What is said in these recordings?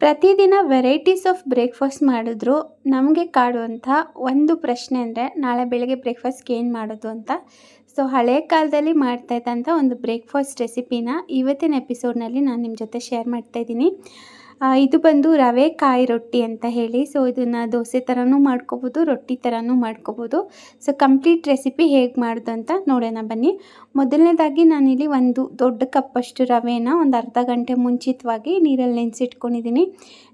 ಪ್ರತಿದಿನ varieties of breakfast ಮಾಡಿದ್ರು. ನಮಗೆ ಕಾಡುವಂಥ ಒಂದು ಪ್ರಶ್ನೆ ಅಂದರೆ ನಾಳೆ ಬೆಳಗ್ಗೆ ಬ್ರೇಕ್ಫಾಸ್ಟ್ಗೆ ಏನು ಮಾಡೋದು ಅಂತ. ಸೊ ಹಳೆ ಕಾಲದಲ್ಲಿ ಮಾಡ್ತಾ ಇದ್ದಂಥ ಒಂದು ಬ್ರೇಕ್ಫಾಸ್ಟ್ ರೆಸಿಪಿನ ಇವತ್ತಿನ ಎಪಿಸೋಡ್ನಲ್ಲಿ ನಾನು ನಿಮ್ಮ ಜೊತೆ ಶೇರ್ ಮಾಡ್ತಾ ಆ, ಇದು ಬಂದು ರವೆ, ಕಾಯಿ ರೊಟ್ಟಿ ಅಂತ ಹೇಳಿ. ಸೊ ಇದನ್ನು ದೋಸೆ ಥರನೂ ಮಾಡ್ಕೋಬೋದು, ರೊಟ್ಟಿ ಥರನೂ ಮಾಡ್ಕೋಬೋದು. ಸೊ ಕಂಪ್ಲೀಟ್ ರೆಸಿಪಿ ಹೇಗೆ ಮಾಡೋದು ಅಂತ ನೋಡೋಣ ಬನ್ನಿ. ಮೊದಲನೇದಾಗಿ ನಾನಿಲ್ಲಿ ಒಂದು ದೊಡ್ಡ ಕಪ್ಪಷ್ಟು ರವೆನ ಒಂದು ಅರ್ಧ ಗಂಟೆ ಮುಂಚಿತವಾಗಿ ನೀರಲ್ಲಿ ನೆನೆಸಿಟ್ಕೊಂಡಿದ್ದೀನಿ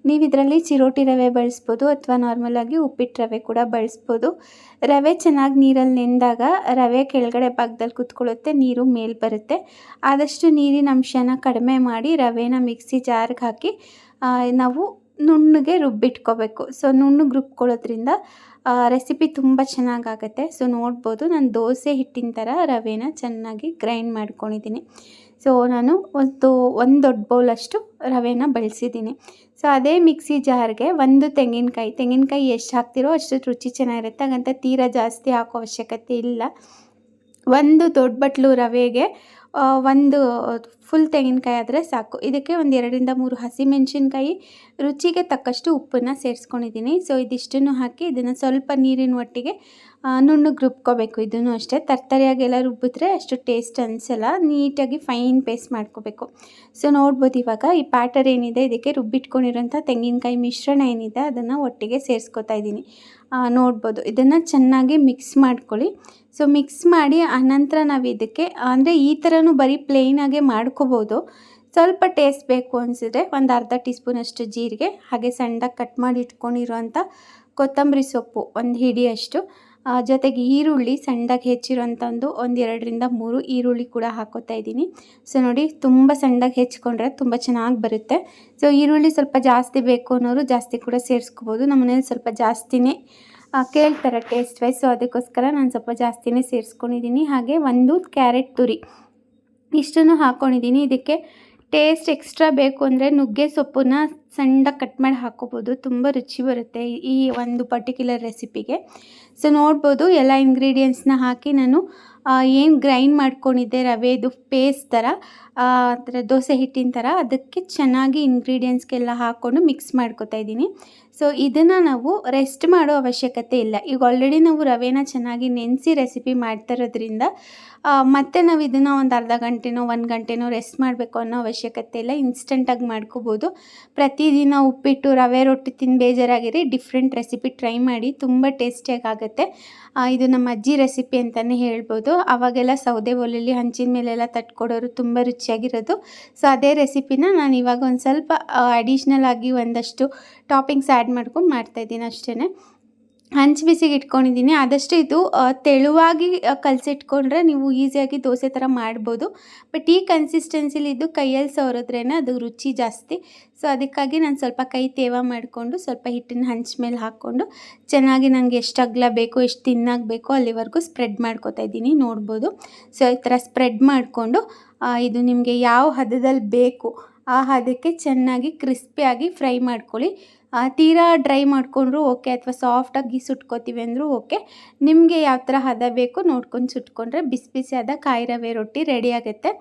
ನೀವು ಇದರಲ್ಲಿ ಚಿರೋಟಿ ರವೆ ಬಳಸ್ಬೋದು ಅಥವಾ ನಾರ್ಮಲಾಗಿ ಉಪ್ಪಿಟ್ಟು ರವೆ ಕೂಡ ಬಳಸ್ಬೋದು. ರವೆ ಚೆನ್ನಾಗಿ ನೀರಲ್ಲಿ ನೆಂದಾಗ ರವೆ ಕೆಳಗಡೆ ಭಾಗದಲ್ಲಿ ಕುತ್ಕೊಳ್ಳುತ್ತೆ, ನೀರು ಮೇಲೆ ಬರುತ್ತೆ. ಆದಷ್ಟು ನೀರಿನ ಅಂಶನ ಕಡಿಮೆ ಮಾಡಿ ರವೆನ ಮಿಕ್ಸಿ ಜಾರ್ಗೆ ಹಾಕಿ ನಾವು ನುಣ್ಣಗೆ ರುಬ್ಬಿಟ್ಕೋಬೇಕು. ಸೊ ನುಣ್ಣಗೆ ರುಬ್ಕೊಳ್ಳೋದ್ರಿಂದ ರೆಸಿಪಿ ತುಂಬ ಚೆನ್ನಾಗಾಗತ್ತೆ. ಸೊ ನೋಡ್ಬೋದು, ನಾನು ದೋಸೆ ಹಿಟ್ಟಿನ ಥರ ರವೆನ ಚೆನ್ನಾಗಿ ಗ್ರೈಂಡ್ ಮಾಡ್ಕೊಂಡಿದ್ದೀನಿ. ಸೊ ನಾನು ಒಂದು ಒಂದು ದೊಡ್ಡ ಬೌಲಷ್ಟು ರವೆನ ಬಳಸಿದ್ದೀನಿ. ಸೊ ಅದೇ ಮಿಕ್ಸಿ ಜಾರ್ಗೆ ಒಂದು ತೆಂಗಿನಕಾಯಿ ತೆಂಗಿನಕಾಯಿ ಎಷ್ಟು ಹಾಕ್ತಿರೋ ಅಷ್ಟು ರುಚಿ ಚೆನ್ನಾಗಿರುತ್ತೆ. ಹಾಗಂತ ತೀರಾ ಜಾಸ್ತಿ ಹಾಕೋ ಅವಶ್ಯಕತೆ ಇಲ್ಲ. ಒಂದು ದೊಡ್ಡ ಬಟ್ಲು ರವೆಗೆ ಒಂದು ಫುಲ್ ತೆಂಗಿನಕಾಯಿ ಆದರೆ ಸಾಕು. ಇದಕ್ಕೆ ಒಂದು ಎರಡರಿಂದ ಮೂರು ಹಸಿಮೆಣಸಿನ್ಕಾಯಿ, ರುಚಿಗೆ ತಕ್ಕಷ್ಟು ಉಪ್ಪನ್ನು ಸೇರಿಸ್ಕೊಂಡಿದ್ದೀನಿ ಸೊ ಇದಿಷ್ಟನ್ನು ಹಾಕಿ ಇದನ್ನು ಸ್ವಲ್ಪ ನೀರಿನ ಒಟ್ಟಿಗೆ ನುಣ್ಣಗೆ ರುಬ್ಕೋಬೇಕು. ಇದನ್ನು ಅಷ್ಟೇ. ತರ್ತರಿಯಾಗೆಲ್ಲ ರುಬ್ಬಿದ್ರೆ ಅಷ್ಟು ಟೇಸ್ಟ್ ಅನಿಸಲ್ಲ. ನೀಟಾಗಿ ಫೈನ್ ಪೇಸ್ಟ್ ಮಾಡ್ಕೋಬೇಕು. ಸೊ ನೋಡ್ಬೋದು ಇವಾಗ ಈ ಪ್ಯಾಟರ್ ಏನಿದೆ, ಇದಕ್ಕೆ ರುಬ್ಬಿಟ್ಕೊಂಡಿರೋಂಥ ತೆಂಗಿನಕಾಯಿ ಮಿಶ್ರಣ ಏನಿದೆ, ಅದನ್ನು ಒಟ್ಟಿಗೆ ಸೇರಿಸ್ಕೊತಾ ಇದ್ದೀನಿ ನೋಡ್ಬೋದು. ಇದನ್ನು ಚೆನ್ನಾಗಿ ಮಿಕ್ಸ್ ಮಾಡ್ಕೊಳ್ಳಿ. ಸೊ ಮಿಕ್ಸ್ ಮಾಡಿ ಆನಂತರ ನಾವು ಇದಕ್ಕೆ, ಅಂದರೆ ಈ ಥರನೂ ಬರೀ ಪ್ಲೇನಾಗೆ ಮಾಡ್ಕೋಬೋದು. ಸ್ವಲ್ಪ ಟೇಸ್ಟ್ ಬೇಕು ಅನಿಸಿದ್ರೆ ಒಂದು ಅರ್ಧ ಟೀ ಸ್ಪೂನಷ್ಟು ಜೀರಿಗೆ, ಹಾಗೆ ಸಣ್ಣದಾಗಿ ಕಟ್ ಮಾಡಿ ಇಟ್ಕೊಂಡಿರೋಂಥ ಕೊತ್ತಂಬರಿ ಸೊಪ್ಪು, ಒಂದು ಹಿಡಿಯಷ್ಟು. ಜೊತೆಗೆ ಈರುಳ್ಳಿ ಸಣ್ಣದಾಗಿ ಹೆಚ್ಚಿರೋಂಥ ಒಂದು ಎರಡರಿಂದ ಮೂರು ಈರುಳ್ಳಿ ಕೂಡ ಹಾಕೋತಾ ಇದ್ದೀನಿ. ಸೊ ನೋಡಿ ತುಂಬ ಸಣ್ಣದಾಗಿ ಹೆಚ್ಚಿಕೊಂಡ್ರೆ ತುಂಬ ಚೆನ್ನಾಗಿ ಬರುತ್ತೆ. ಸೊ ಈರುಳ್ಳಿ ಸ್ವಲ್ಪ ಜಾಸ್ತಿ ಬೇಕು ಅನ್ನೋರು ಜಾಸ್ತಿ ಕೂಡ ಸೇರಿಸ್ಕೋಬೋದು. ನಮ್ಮನೇಲಿ ಸ್ವಲ್ಪ ಜಾಸ್ತಿನೇ ಕೇಳ್ತಾರೆ ಟೇಸ್ಟ್ ವೈಸ್ ಸೊ ಅದಕ್ಕೋಸ್ಕರ ನಾನು ಸ್ವಲ್ಪ ಜಾಸ್ತಿನೇ ಸೇರಿಸ್ಕೊಂಡಿದ್ದೀನಿ ಹಾಗೆ ಒಂದು ಕ್ಯಾರೆಟ್ ತುರಿ. ಇಷ್ಟನ್ನು ಹಾಕ್ಕೊಂಡಿದ್ದೀನಿ ಇದಕ್ಕೆ ಟೇಸ್ಟ್ ಎಕ್ಸ್ಟ್ರಾ ಬೇಕು ಅಂದರೆ ನುಗ್ಗೆ ಸೊಪ್ಪನ್ನ ಸಣ್ಣದಾಗಿ ಕಟ್ ಮಾಡಿ ಹಾಕೋಬೋದು. ತುಂಬ ರುಚಿ ಬರುತ್ತೆ ಈ ಒಂದು ಪರ್ಟಿಕ್ಯುಲರ್ ರೆಸಿಪಿಗೆ ಸೊ ನೋಡ್ಬೋದು ಎಲ್ಲ ಇಂಗ್ರೀಡಿಯೆಂಟ್ಸ್ನ ಹಾಕಿ ನಾನು ಏನು ಗ್ರೈಂಡ್ ಮಾಡ್ಕೊಂಡಿದ್ದೆ, ರವೆದು ಪೇಸ್ಟ್ ಥರ ಥರ ದೋಸೆ ಹಿಟ್ಟಿನ ಥರ, ಅದಕ್ಕೆ ಚೆನ್ನಾಗಿ ಇಂಗ್ರೀಡಿಯೆಂಟ್ಸ್ಗೆಲ್ಲ ಹಾಕ್ಕೊಂಡು ಮಿಕ್ಸ್ ಮಾಡ್ಕೊತಾ ಇದ್ದೀನಿ. ಸೊ ಇದನ್ನು ನಾವು ರೆಸ್ಟ್ ಮಾಡೋ ಅವಶ್ಯಕತೆ ಇಲ್ಲ. ಈಗ ಆಲ್ರೆಡಿ ನಾವು ರವೆನ ಚೆನ್ನಾಗಿ ನೆನೆಸಿ ರೆಸಿಪಿ ಮಾಡ್ತಾ ಇರೋದ್ರಿಂದ ಮತ್ತೆ ನಾವು ಇದನ್ನು ಒಂದು ಅರ್ಧ ಗಂಟೆನೋ, ಒಂದು ಗಂಟೆನೋ ರೆಸ್ಟ್ ಮಾಡಬೇಕು ಅನ್ನೋ ಅವಶ್ಯಕತೆ ಇಲ್ಲ. ಇನ್ಸ್ಟೆಂಟಾಗಿ ಮಾಡ್ಕೋಬೋದು. ಪ್ರತಿದಿನ ಉಪ್ಪಿಟ್ಟು, ರವೆ, ರೊಟ್ಟಿ ತಿಂದು ಬೇಜಾರಾಗಿರಿ. ಡಿಫ್ರೆಂಟ್ ರೆಸಿಪಿ ಟ್ರೈ ಮಾಡಿ ತುಂಬ ಟೇಸ್ಟಿಯಾಗಿ ಆಗುತ್ತೆ. ಇದು ನಮ್ಮ ಅಜ್ಜಿ ರೆಸಿಪಿ ಅಂತಲೇ ಹೇಳ್ಬೋದು. ಅವಾಗೆಲ್ಲ ಸೌದೆ ಒಲೆಯಲ್ಲಿ ಹಂಚಿನ ಮೇಲೆಲ್ಲ ತಟ್ಕೊಡೋರು ತುಂಬ ರುಚಿಯಾಗಿರೋದು. ಸೊ ಅದೇ ರೆಸಿಪಿನ ನಾನು ಇವಾಗ ಒಂದು ಸ್ವಲ್ಪ ಅಡಿಷ್ನಲ್ ಆಗಿ ಒಂದಷ್ಟು ಟಾಪಿಂಗ್ಸ್ ಆ್ಯಡ್ ಮಾಡ್ಕೊಂಡು ಮಾಡ್ತಾಯಿದ್ದೀನಿ ಅಷ್ಟೇ ಹಂಚು ಬಿಸಿಗೆ ಇಟ್ಕೊಂಡಿದ್ದೀನಿ ಆದಷ್ಟು ಇದು ತೆಳುವಾಗಿ ಕಲಸಿಟ್ಕೊಂಡ್ರೆ ನೀವು ಈಸಿಯಾಗಿ ದೋಸೆ ಥರ ಮಾಡ್ಬೋದು. ಬಟ್ ಈ ಕನ್ಸಿಸ್ಟೆನ್ಸಿಲಿ ಇದು ಕೈಯಲ್ಲಿ ಸವರಿದ್ರೇ ಅದು ರುಚಿ ಜಾಸ್ತಿ. ಸೊ, ಅದಕ್ಕಾಗಿ ನಾನು ಸ್ವಲ್ಪ ಕೈ ತೇವ ಮಾಡಿಕೊಂಡು, ಸ್ವಲ್ಪ ಹಿಟ್ಟಿನ ಹಂಚ್ ಮೇಲೆ ಹಾಕ್ಕೊಂಡು, ಚೆನ್ನಾಗಿ ನನಗೆ ಎಷ್ಟು ಅಗಲ ಬೇಕು, ಎಷ್ಟು ತಿನ್ನಾಗಬೇಕು ಅಲ್ಲಿವರೆಗೂ ಸ್ಪ್ರೆಡ್ ಮಾಡ್ಕೊತಾ ಇದ್ದೀನಿ, ನೋಡ್ಬೋದು. ಸೊ, ಈ ಥರ ಸ್ಪ್ರೆಡ್ ಮಾಡಿಕೊಂಡು ಇದು ನಿಮಗೆ ಯಾವ ಹದದಲ್ಲಿ ಬೇಕು ಆ ಹದಕ್ಕೆ ಚೆನ್ನಾಗಿ ಕ್ರಿಸ್ಪಿಯಾಗಿ ಫ್ರೈ ಮಾಡ್ಕೊಳ್ಳಿ. ತೀರಾ ಡ್ರೈ ಮಾಡಿಕೊಂಡ್ರು ಓಕೆ, ಅಥವಾ ಸಾಫ್ಟಾಗಿ ಸುಟ್ಕೋತೀವಿ ಅಂದರೂ ಓಕೆ. ನಿಮಗೆ ಯಾವ ಥರ ಹದ ಬೇಕು ನೋಡ್ಕೊಂಡು ಸುಟ್ಕೊಂಡ್ರೆ ಬಿಸಿ ಬಿಸಿಯಾದ ಕಾಯಿ ರವೆ ರೊಟ್ಟಿ ರೆಡಿ ಆಗುತ್ತೆ.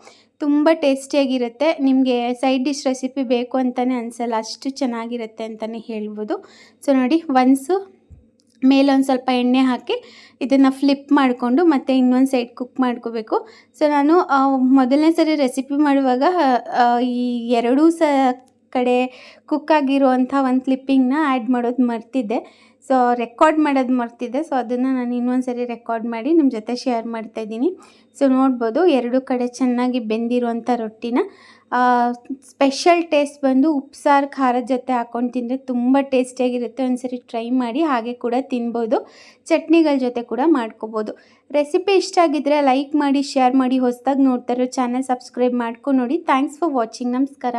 ತುಂಬ ಟೇಸ್ಟಿಯಾಗಿರುತ್ತೆ. ನಿಮಗೆ ಸೈಡ್ ಡಿಶ್ ರೆಸಿಪಿ ಬೇಕು ಅಂತಲೇ ಅನಿಸಲ್ಲ, ಅಷ್ಟು ಚೆನ್ನಾಗಿರುತ್ತೆ ಅಂತಲೇ ಹೇಳ್ಬೋದು. ಸೊ ನೋಡಿ ಒನ್ಸು ಮೇಲೊಂದು ಸ್ವಲ್ಪ ಎಣ್ಣೆ ಹಾಕಿ ಇದನ್ನು ಫ್ಲಿಪ್ ಮಾಡಿಕೊಂಡು ಮತ್ತೆ ಇನ್ನೊಂದು ಸೈಡ್ ಕುಕ್ ಮಾಡ್ಕೋಬೇಕು. ಸೊ ನಾನು ಮೊದಲನೇ ಸರಿ ರೆಸಿಪಿ ಮಾಡುವಾಗ ಈ ಎರಡೂ ಸ ಕಡೆ ಕುಕ್ ಆಗಿರುವಂಥ ಒಂದು ಕ್ಲಿಪ್ಪಿಂಗ್ನ ಆ್ಯಡ್ ಮಾಡೋದು ಮರ್ತಿದ್ದೆ. ಸೊ ರೆಕಾರ್ಡ್ ಮಾಡೋದು ಮರ್ತಿದ್ದೆ. ಸೊ ಅದನ್ನು ನಾನು ಇನ್ನೊಂದು ಸರಿ ರೆಕಾರ್ಡ್ ಮಾಡಿ ನಿಮ್ಮ ಜೊತೆ ಶೇರ್ ಮಾಡ್ತಾಯಿದ್ದೀನಿ ಸೊ ನೋಡ್ಬೋದು, ಎರಡು ಕಡೆ ಚೆನ್ನಾಗಿ ಬೆಂದಿರುವಂಥ ರೊಟ್ಟಿನ. ಸ್ಪೆಷಲ್ ಟೇಸ್ಟ್ ಬಂದು ಉಪ್ಸಾರು, ಖಾರದ ಜೊತೆ ಹಾಕ್ಕೊಂಡು ತಿಂದರೆ ತುಂಬ ಟೇಸ್ಟಿಯಾಗಿರುತ್ತೆ ಒಂದ್ಸರಿ ಟ್ರೈ ಮಾಡಿ ಹಾಗೆ ಕೂಡ ತಿನ್ಬೋದು. ಚಟ್ನಿಗಳ ಜೊತೆ ಕೂಡ ಮಾಡ್ಕೋಬೋದು. ರೆಸಿಪಿ ಇಷ್ಟ ಆಗಿದ್ದರೆ ಲೈಕ್ ಮಾಡಿ ಶೇರ್ ಮಾಡಿ, ಹೊಸದಾಗಿ ನೋಡ್ತಾರೋ ಚಾನಲ್ ಸಬ್ಸ್ಕ್ರೈಬ್ ಮಾಡ್ಕೊಂಡು ನೋಡಿ. ಥ್ಯಾಂಕ್ಸ್ ಫಾರ್ ವಾಚಿಂಗ್ ನಮಸ್ಕಾರ.